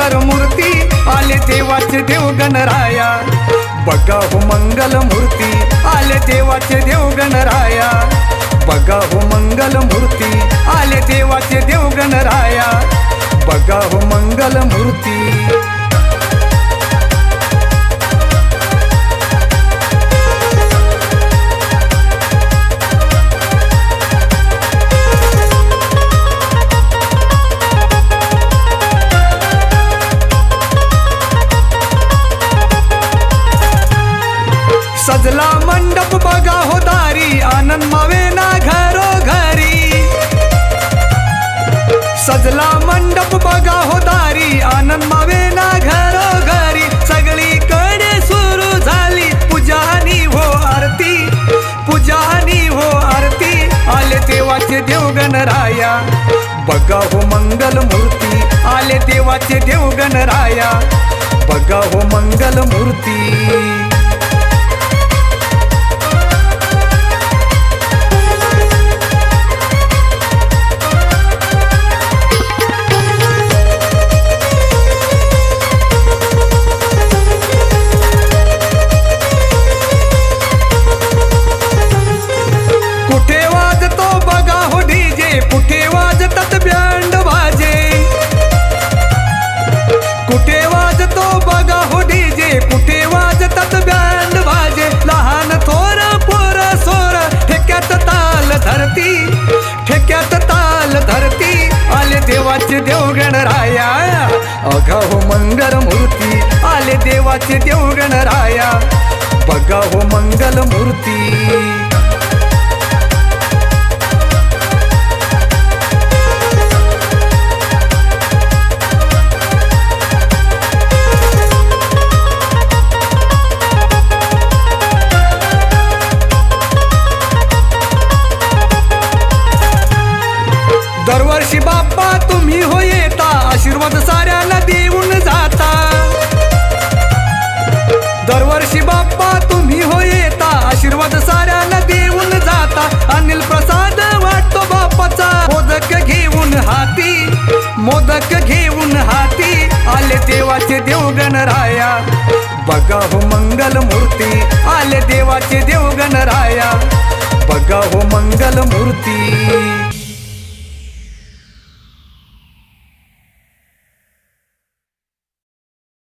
सुंदर मूर्ती आले देवाचे देव गणराया. बघा हो मंगल मूर्ती आले देवाचे देव गणराया. बघा हो मंगल मूर्ती आले देवाचे देव गणराया. बघा हो मंगल मूर्ती. हो सजला मंडप बघा हो दारी. आनंद मावे ना घरो घरी सजला मंडप बघा हो दारी. आनंद मावे ना घरो घरी सगळीकडे सुरू झाली पूजानी हो आरती. पूजानी हो आरती. आले देवाचे देवगण राया बघा हो मंगल मूर्ती. आले देवाचे देवगण राया बघा हो मंगल मूर्ती. कुठे वाजतात बँड बाजे? कुठे वाजतो बघा हो डीजे? कुठे वाजतात बँड बाजे? लहान थोर पोर सोर ठेक्यात ताल धरती ठेक्यात ताल धरती. आले देवाचे देवगण राया. अघा हो मंगल मूर्ती. आले देवाचे देवगण राया. बघा हो मंगल मूर्ती. पर्वत साऱ्याला देऊन जाता. दरवर्षी बाप्पा तुम्ही हो येता. आशीर्वाद साऱ्याला देऊन जाता. अनिल प्रसाद वाटतो बाप्पाचा. मोदक घेऊन हाती. मोदक घेऊन हाती. आले देवाचे देवगण राया बघा हो मंगल मूर्ती. आले देवाचे देवगण राया बघा हो मंगल मूर्ती.